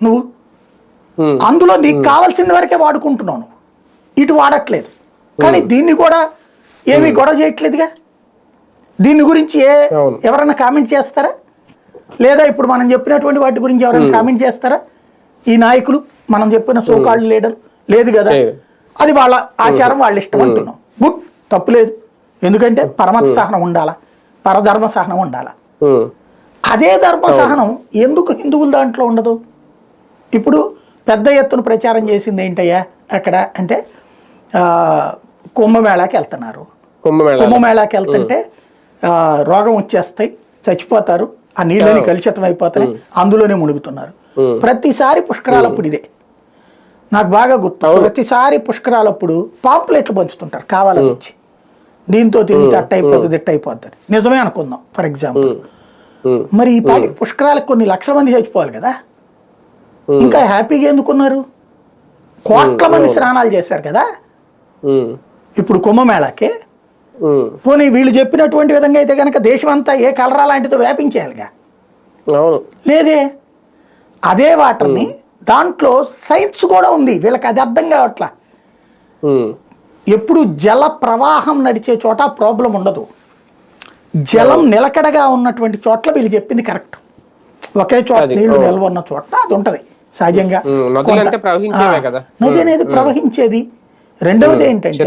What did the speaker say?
నువ్వు? అందులో నీకు కావాల్సిన వరకే వాడుకుంటున్నావు నువ్వు. ఇటు వాడట్లేదు. కానీ దీన్ని కూడా ఏమీ గొడవ చేయట్లేదుగా? దీని గురించి ఏ. ఎవరైనా కామెంట్ చేస్తారా? లేదా ఇప్పుడు మనం చెప్పినటువంటి వాటి గురించి ఎవరైనా కామెంట్ చేస్తారా? ఈ నాయకులు మనం చెప్పిన సోకాళ్ళు లీడర్ లేదు కదా. అది వాళ్ళ ఆచారం వాళ్ళ ఇష్టం అంటున్నాం. గుడ్ తప్పులేదు ఎందుకంటే పరమత సహనం ఉండాలా? పరధర్మ సహనం ఉండాలా అదే ధర్మ సహనం ఎందుకు హిందువుల దాంట్లో ఉండదు? ఇప్పుడు పెద్ద ఎత్తున ప్రచారం చేసింది ఏంటయ్యా అక్కడ అంటే కుంభమేళాకి వెళ్తున్నారు. కుంభమేళా కుంభమేళాకి వెళ్తుంటే రోగం వచ్చేస్తాయి చచ్చిపోతారు ఆ నీళ్ళని కలుషితం అయిపోతాయి అందులోనే మునుగుతున్నారు. ప్రతిసారి పుష్కరాలప్పుడు ఇదే. నాకు బాగా గుర్తు. ప్రతిసారి పుష్కరాలప్పుడు పాంప్లెట్లు పంచుతుంటారు కావాలని వచ్చి దీంతో తిరిగితే అట్ట అయిపోతుంది ఇట్ట అయిపోతుంది. నిజమే అనుకుందాం ఫర్ ఎగ్జాంపుల్. మరి ఈ పాటికి పుష్కరాలకు కొన్ని లక్షల మంది చచ్చిపోవాలి కదా? ఇంకా హ్యాపీగా ఎందుకున్నారు? కోట్ల మంది స్నానాలు చేశారు కదా? ఇప్పుడు కుంభమేళాకి. పోనీ వీళ్ళు చెప్పినటువంటి విధంగా అయితే కనుక దేశం అంతా ఏ కలరా లాంటిదో వ్యాపించేయాలిగా? లేదే. అదే వాటర్ని దాంట్లో సైన్స్ కూడా ఉంది. వీళ్ళకి అది అర్థం కావట్లా. ఎప్పుడు జల ప్రవాహం నడిచే చోట ప్రాబ్లం ఉండదు. జలం నిలకడగా ఉన్నటువంటి చోట్ల వీళ్ళు చెప్పింది కరెక్ట్. ఒకే చోట నీళ్ళు ఓ. నిల్వ ఉన్న చోట అది ఉంటది. సహజంగా. నది అనేది ప్రవహించేది. రెండవది ఏంటంటే